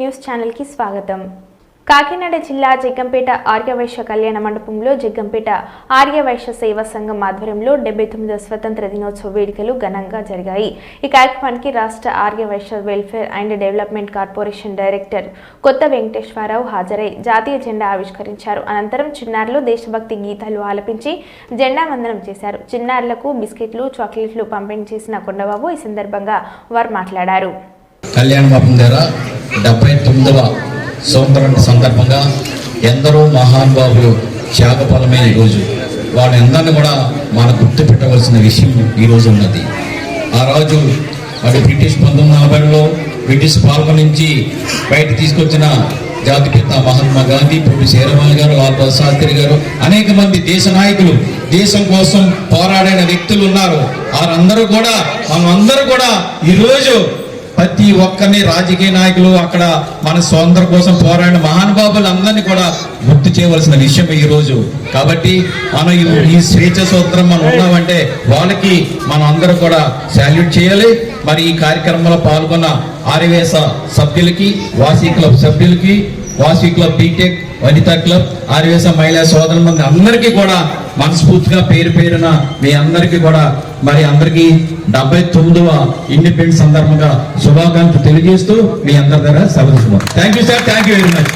News ఛానల్కి స్వాగతం. కాకినాడ జిల్లా జగ్గంపేట ఆర్యవైశ్య కళ్యాణ మండపంలో జగ్గంపేట ఆర్యవైశ్య సేవా సంఘం ఆధ్వర్యంలో డెబ్బై తొమ్మిదవ స్వతంత్ర దినోత్సవ వేడుకలు ఘనంగా జరిగాయి. ఈ కార్యక్రమానికి రాష్ట్ర Aryavysya welfare and development corporation director Kotha Venkateswara Rao హాజరై జాతీయ జెండా ఆవిష్కరించారు. అనంతరం చిన్నారులు దేశభక్తి గీతాలు ఆలపించి జెండా వందనం చేశారు. చిన్నారులకు బిస్కెట్లు చాక్లెట్లు పంపిణీ చేసిన కొండబాబు ఈ సందర్భంగా వారు మాట్లాడారు. కళ్యాణ బాబు దగ్గర డెబ్బై తొమ్మిదవ సంవత్సరం సందర్భంగా ఎందరో మహానుభావులు త్యాగఫలమే ఈరోజు వాళ్ళందరినీ కూడా మనం గుర్తు పెట్టవలసిన విషయం ఈరోజు ఉన్నది. ఆ రోజు మరి బ్రిటిష్ పంతొమ్మిది నలభైలో బ్రిటిష్ పాలన నుంచి బయట తీసుకొచ్చిన జాతిపిత మహాత్మా గాంధీ ప్రొఫెసర్ శేరమణి గారు లాల్ శాస్త్రి గారు అనేక మంది దేశ నాయకులు దేశం కోసం పోరాడిన వ్యక్తులు ఉన్నారు. వారందరూ కూడా మనమందరూ కూడా ఈరోజు ప్రతి ఒక్కరిని రాజకీయ నాయకులు అక్కడ మన స్వాతంత్రం కోసం పోరాడిన మహానుభావులు అందరినీ కూడా గుర్తు చేయవలసిన విషయం ఈ రోజు. కాబట్టి మనం ఈ- స్వేచ్ఛ సూత్రం మనం ఉన్నామంటే వాళ్ళకి మనం అందరూ కూడా సాల్యూట్ చేయాలి. మరి ఈ కార్యక్రమంలో పాల్గొన్న ఆర్యవేశ సభ్యులకి వాసీ క్లబ్ సభ్యులకి వాసీ క్లబ్ బీటెక్ వనితా క్లబ్ ఆర్యవేశ మహిళా సోదరుల మంది అందరికీ కూడా మనస్ఫూర్తిగా పేరు పేరున మీ అందరికీ కూడా మరి అందరికీ డెబ్బై తొమ్మిదవ ఇండిపెండెన్స్ సందర్భంగా శుభాకాంక్షలు తెలియజేస్తూ మీ అందరి దగ్గర సెలవు thank you sir thank you very much